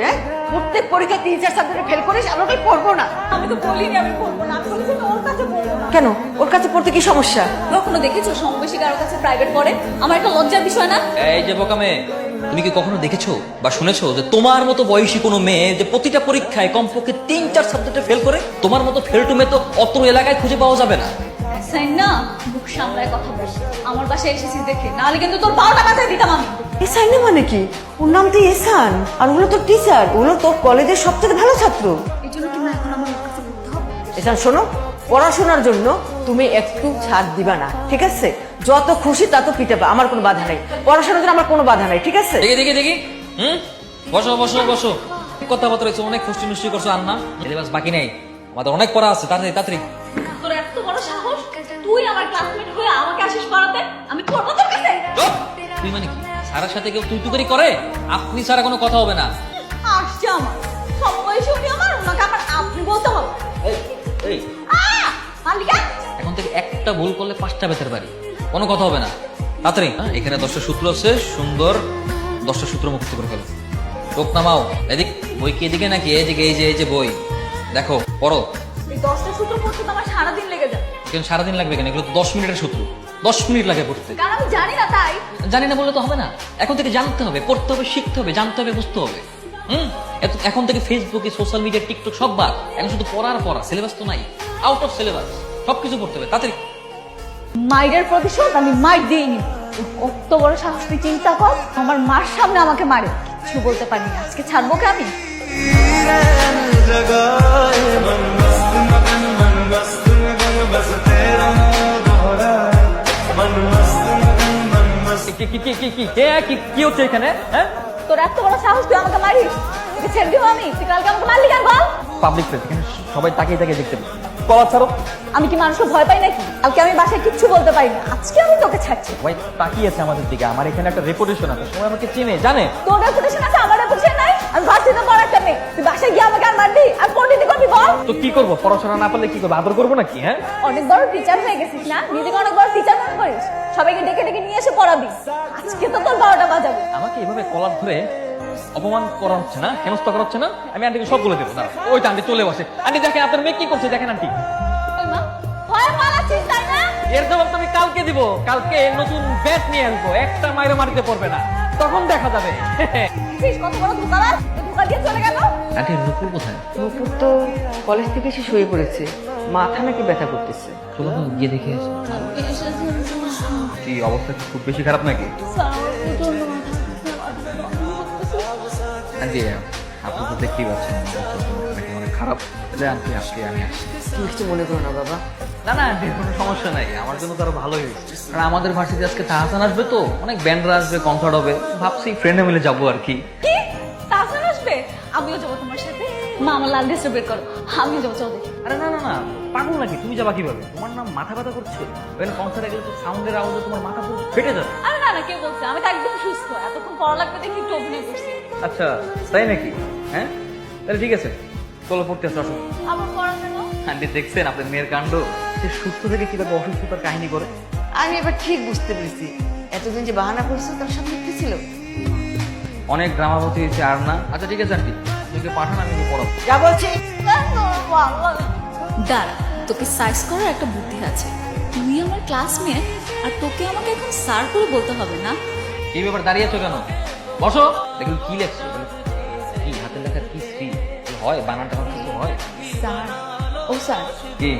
হবে হ্যাঁ? প্রত্যেক পরীক্ষা তিন চার সাবজেক্টে ফেল করিস আর ওটাই পড়ব না। আমি তো বলিনি আমি পড়ব না। আমি বলেছি আমি ওর কাছে পড়ব না। কেন? ওর কাছে পড়তে কি সমস্যা? কখনো দেখেছ সমবেশী কারোর কাছে প্রাইভেট পড়ে? আমার একটা লজ্জার বিষয় না? এই যে বোকামে তুমি কি কখনো দেখেছ বা শুনেছো যে তোমার মতো বয়সী কোনো মেয়ে যে প্রতিটা পরীক্ষায় কমপক্ষে তিন চার সাবজেক্টে ফেল করে? তোমার মতো ফেল টু মেয়ে তো অত এলাকায় খুঁজে পাওয়া যাবে না। সাইন না মুখ সামলায় কথা বল। আমার বাসায় এসেছিস দেখে। নাহলে কিন্তু তোর বারোটা বাজায় দিতাম আমি। এসান না মানে কি? ওর নাম তো এসান। আর ওগুলো তো টিচার ওগুলো তোর কলেজের সবচেয়ে ভালো ছাত্র। এসান শোনো পড়াশোনার জন্য তুমি একটু ছাড় দিবা না ঠিক আছে? যত খুশি তত পিটাবা আমার কোনো বাধা নাই। পড়াশোনার জন্য আমার কোনো বাধা নাই ঠিক আছে? দেখি দেখি দেখি। হুম? বসো বসো বসো। কথাবার্তা হয়েছে অনেক খুশি মিষ্টি করছ আর না সিলেবাস বাকি নেই। আমাদের অনেক পড়া আছে তাড়াতাড়ি তাড়াতাড়ি। তোর এত বড় সাহস? তুই আমার ক্লাসমেট হয়ে আমাকে আসিস পড়াতে? আমি পড়ব তোর কাছে? তুই মানে কি? স্যারের সাথে কেউ তুই তুই করে? আপনি ছাড়া কোনো কথা হবে না। আসছে আমার। সমবয়সী উনি আমার ওনাকে আমার আপনি বলতে হবে। এই, এই, মালিকা। এখন থেকে একটা ভুল করলে পাঁচটা বেতের বাড়ি। কোনো কথা হবে না। তাড়াতাড়ি। হ্যাঁ, এখানে দশটা সূত্র আছে সুন্দর। দশটা সূত্র মুক্ত করে ফেলো। চোখ নামাও। এদিক বই কি এদিকে নাকি? এদিকে এই যে এই যে বই। দেখো পড়ো। দশটা সূত্র পড়তে তো আমার সারাদিন লেগে যায় কেন সারাদিন লাগবে কেন এগুলো তো দশ মিনিটের সূত্র দশ মিনিট লাগে পড়তে কারণ আমি জানি না তাই জানি না বললে তো হবে না এখন থেকে জানতে হবে পড়তে হবে শিখতে হবে জানতে হবে বুঝতে হবে হুম এত- এখন থেকে ফেসবুকে সোশ্যাল মিডিয়া টিকটক সব বাদ এখন শুধু পড়ার পড়া সিলেবাস তো নাই আউট অফ সিলেবাস সবকিছু পড়তে হবে তাড়াতাড়ি মাইরের প্রতিশোধ আমি মাইর দিইনি কত বড় সাহস তুই চিন্তা কর আমার মার সামনে আমাকে মারে কিছু বলতে পারি না আজকে ছাড়বো কে আমি जगाए मन কি কি কি কি কি? কে কি হচ্ছে এখানে? হ্যাঁ? তোর এত বড় সাহস তুই আমাকে মারিস? ছেড়ে দিব আমি? তুই কালকে আমাকে মারলি কেন বল? পাবলিক প্লেস এখানে সবাই তাকিয়ে তাকিয়ে দেখতে পাবে কলার ছাড়ো। আমি কি মানুষকে ভয় পাই নাকি? কালকে আমি বাসায় কিচ্ছু বলতে পারি না। আজকে আমি তোকে ছাড়ছি। ভাই তাকিয়েছে আমাদের দিকে। আমার এখানে একটা রেপুটেশন আছে। সবাই আমাকে চিনে জানে। তোর রেপুটেশন আছে আমার রেপুটেশন আমি ভার্সিটিতে পড়া একটা মেয়ে। তুই বাসায় গিয়ে আমাকে আর মারবি? আর পণ্ডিতি করবি বল? তো কি করব? পড়াশোনা না পারলে কি করব? আদর করব নাকি হ্যাঁ? অনেক বড় টিচার হয়ে গেছিস না? নিজেকে অনেক বড় টিচার মনে করিস? সবাইকে ডেকে ডেকে নিয়ে এসে পড়াবি। আজকে তো তোর বারোটা বাজাবে। আমাকে এভাবে কলার ধরে অপমান করা হচ্ছে না? হেনস্থ করা হচ্ছে না? আমি আন্টিকে সব বলে দেবো দাঁড়াও। ওই তো আন্টি চলে বসে। আন্টি দেখেন আপনার মেয়ে কি করছে? দেখেন আন্টি এর জবাব তো আমি কালকে দিব। কালকে নতুন ব্যাট নিয়ে আসব। একটা মাইরো মারিতে পড়বে না। তখন দেখা যাবে। কত বড় ধোকাবাজ? ধোকা দিয়ে চলে গেল। আন্টি নুপুর কোথায়? নুপুর তো কলেজ থেকে এসে শুয়ে পড়েছে। মাথা নাকি ব্যথা করতেছে। চলো তো গিয়ে দেখে আসি। কি অবস্থা খুব বেশি খারাপ নাকি? আন্টি আপনি তো দেখতেই পাচ্ছেন অনেক খারাপ। তাহলে আন্টি আজকে আমি আসি তুমি কিছু মনে করো না বাবা। না না আন্টি কোনো সমস্যা নাই। আমার জন্য তো আরও ভালোই হয়েছে। আর আমাদের ভার্সিটি আজকে তাহাসান আসবে তো অনেক ব্যান্ডরা আসবে কনসার্ট হবে। ভাবছি ফ্রেন্ডে মিলে যাব আর কি। কি? তাহসান আসবে? আমিও যাব তোমার সাথে। মা আমার লাল ড্রেসটা বের করো। আমিও যাব চল আরে না না না পাগল নাকি? তুমি যাবা কীভাবে? তোমার নাম মাথা ব্যথা করছে। ওখানে কনসার্টে গেলে তো সাউন্ডের আওয়াজে তোমার মাথা পুরো ফেটে যাবে। আরে না না কে বলছে? আমি তো একদম সুস্থ। এতক্ষণ পড়া লাগবে দেখি একটু অভিনয় করছি। আচ্ছা তাই নাকি? হ্যাঁ? তাহলে ঠিক আছে। চলো পড়তে আসো আসো। আমার পড়া কেন আন্টি দেখছেন আপনার মেয়ের কাণ্ড? সে সুস্থ থেকে কীভাবে অসুস্থতার কাহিনী করে? আমি এবার ঠিক বুঝতে পেরেছি। এতদিন যে বাহানা করছ তার সব মিথ্যে ছিল? অনেক ড্রামাপতি হয়েছে আর না আচ্ছা ঠিক আছে আন্টি। আপনাকে পাঠান আমি পড়াবো। যা বলছি। দাঁড়া তোকে সাইজ করার একটা বুদ্ধি আছে। তুই আমার ক্লাসমেট আর তোকে আমাকে এখন স্যার করে বলতে হবে না। এই ব্যাপার দাঁড়িয়ে আছো কেন? বসো। দেখুন কি লেখছো? কি হাতের লেখা কি কি হয়? বানান টানান কিছু হয়? স্যার ও স্যার কি?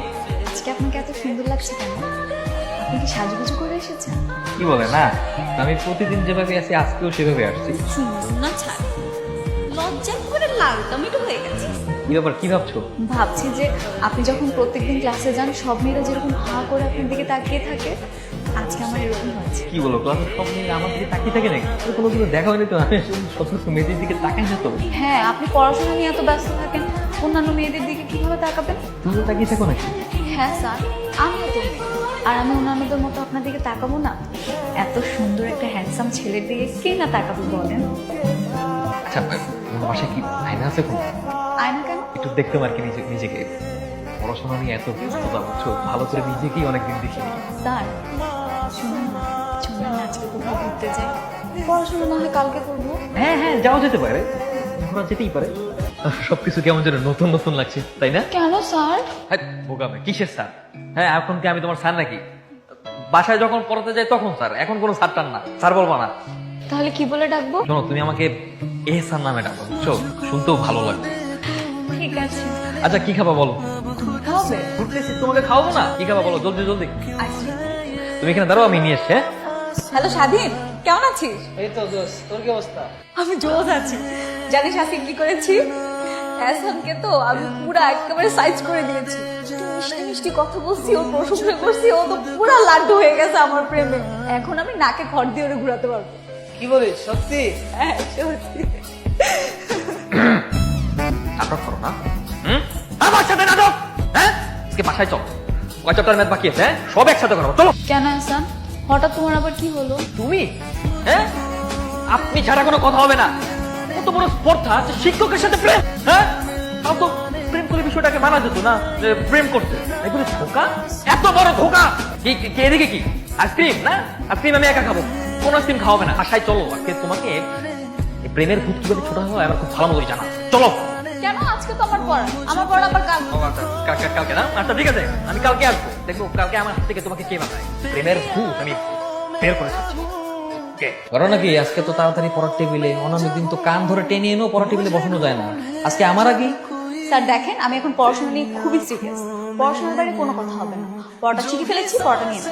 আজকে আপনাকে এত সুন্দর লাগছে কেন? আপনি কি সাজুগুজু করে এসেছেন? কি বলে না আমি প্রতিদিন যেভাবে আসি আজকেও সেভাবে আসছি। সুন্দর না ছাড়। লজ্জা করে লাল টমেটো হয়ে গেছে। কি ব্যাপার কি ভাবছ? ভাবছি যে আপনি যখন প্রত্যেকদিন ক্লাসে যান সব মেয়েরা যেরকম হা করে আপনার দিকে তাকিয়ে থাকে আজকে আমার এরকম হয়েছে। কি বলো ক্লাসের সব মেয়ে আমার দিকে তাকিয়ে থাকে নাকি? কোনো কিছু দেখা হয়নি তো আমি সতর্ক মেয়েদের দিকে তাকাই না তো। হ্যাঁ আপনি পড়াশোনা নিয়ে এত ব্যস্ত থাকেন অন্যান্য মেয়েদের দিকে কীভাবে তাকাবেন? তুমি তাকিয়ে থাকো নাকি? হ্যাঁ স্যার আমিও তো। আর আমি অন্যান্যদের মতো আপনার দিকে তাকাবো না। এত সুন্দর একটা হ্যান্ডসাম ছেলের দিকে কে না তাকাবো বলেন? আচ্ছা বাসায় কি আয়না আছে কোনো? আয়না কেন? একটু দেখতাম আর কি নিজে নিজেকে? পড়াশোনা নিয়ে এত ব্যস্ততা বুঝছ ভালো করে নিজেকেই অনেকদিন দেখিনি। স্যার শুনুন না শুনুন না আজকে কোথাও ঘুরতে যাই। পড়াশোনা না হয় কালকে করব। হ্যাঁ হ্যাঁ যাওয়া যেতে পারে। ঘোরা যেতেই পারে। সবকিছু কেমন যেন নতুন নতুন লাগছে তাই না? কেন স্যার? হ্যাঁ বোকামে কিসের স্যার? হ্যাঁ এখন কি আমি তোমার স্যার নাকি? বাসায় যখন পড়াতে যাই তখন স্যার এখন কোনো স্যার টান না স্যার বলব না। তাহলে কি বলে ডাকবো? শোনো তুমি আমাকে এহসান নামে ডাকো বুঝছ? শুনতেও ভালো লাগবে। ঠিক আছে। আচ্ছা কি খাবা বলো? খাওয়াবে? তোমাকে খাওয়াবো না? কি খাবা বলো? জলদি জলদি। আচ্ছা। তুমি এখানে দাঁড়াও আমি নিয়ে এসছি হ্যাঁ? হ্যালো স্বাধীন কেমন আছিস? এই তো দোস্ত তোর কি অবস্থা? আমি জোজ আছি। জানিস আজকে কি করেছি? তো আমি পুরা একেবারে সাইজ করে দিয়েছি। মিষ্টি মিষ্টি কথা বলছি ও প্রশংসা করছি ও তো পুরা লাড্ডু হয়ে গেছে আমার প্রেমে। এখন আমি নাকে খড় দিয়ে ওরে ঘুরাতে পারব। কি বলিস সত্যি? হ্যাঁ সত্যি। নাটক করো না। হুম? আমার সাথে নাটক! হ্যাঁ? আজকে বাসায় চল। কয় চ্যাপ্টার ম্যাথ বাকি আছে হ্যাঁ? সব একসাথে করো চলো। কেন আসান হঠাৎ তোমার আবার কি হলো? তুমি? হ্যাঁ? আপনি ছাড়া কোনো কথা হবে না। কত বড় স্পর্ধা যে শিক্ষকের সাথে প্রেম হ্যাঁ? তাও তো প্রেম করে বিষয়টাকে মানা যেত না যে প্রেম করতে। এগুলো ধোকা? এত বড় ধোকা! কি কি- কি এদিকে কি? আইসক্রিম না? আইসক্রিম আমি একা খাব। কোন আইসক্রিম খাওয়াবে না। বাসায় চলো আজকে তোমাকে এই প্রেমের ভূত কীভাবে ছোট হয় আমার খুব ভালো মতোই জানা। চলো। কেন? আজকে তো আমার পড়া। আমার পড়া আবার কাল। ও আচ্ছা, কালকে কালকে না? আচ্ছা ঠিক আছে। আমি কালকে আসব। দেখব কালকে আমার হাত থেকে তোমাকে কে বানায় প্রেমের ভূত আমি বের করে ছাড়ছি। Okay? করো নাকি আজকে তো তাড়াতাড়ি পড়ার টেবিলে অনামিক দিন তো কান ধরে টেনে এনেও পড়ার টেবিলে বসানো যায় না। আজকে আমার আগেই স্যার দেখেন আমি এখন পড়াশোনা নিয়ে খুবই সিরিয়াস পড়াশোনার বাইরে কোনো কথা হবে না। পড়াটা শিখে ফেলেছি পড়াটা নিয়ে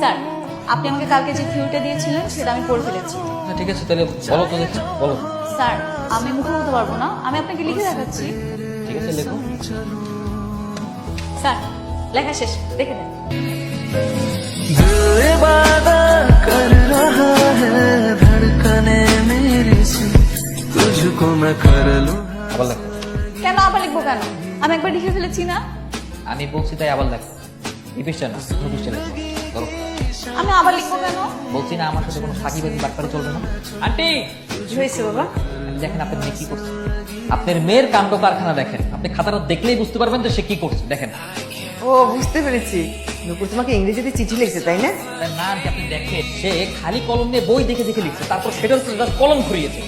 স্যার আপনি আমাকে কালকে যে থিওরিটা দিয়েছিলেন সেটা আমি পড়ে ফেলেছি। আচ্ছা, ঠিক আছে তাহলে বলো তো দেখি বলো। স্যার আমি মুখে বলতে পারব না আমি আপনাকে লিখে দেখাচ্ছি। ঠিক আছে লেখো। স্যার লেখা শেষ দেখে দেন আবার লেখো কেন আবার লিখব কেন? আমি একবার লিখে ফেলেছি না? আমি বলছি তাই আবার লেখো এই পৃষ্ঠা না অন্য পৃষ্ঠা লেখো ধরো। আমি আবার লিখব কেন? বলছি না আমার সাথে কোনো ফাঁকিবাজি বাটপারি চলবে না। আন্টি! কি হয়েছে বাবা? আপনি দেখেন আপনার মেয়ে কি করছে। আপনার মেয়ের কাণ্ড কারখানা দেখেন। আপনি খাতাটা দেখলেই বুঝতে পারবেন যে সে কি করছে দেখেন। ও বুঝতে পেরেছি। নুপুর তোমাকে ইংরেজিতে চিঠি লিখছে তাই না? না আপনি দেখেন সে খালি কলম নিয়ে বই দেখে দেখে লিখছে তারপর সেটার কলম ঘুরিয়েছে।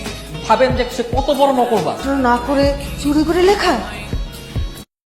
ভাবেন যে সে কত বড় নকলবা না করে চুরি করে লেখা?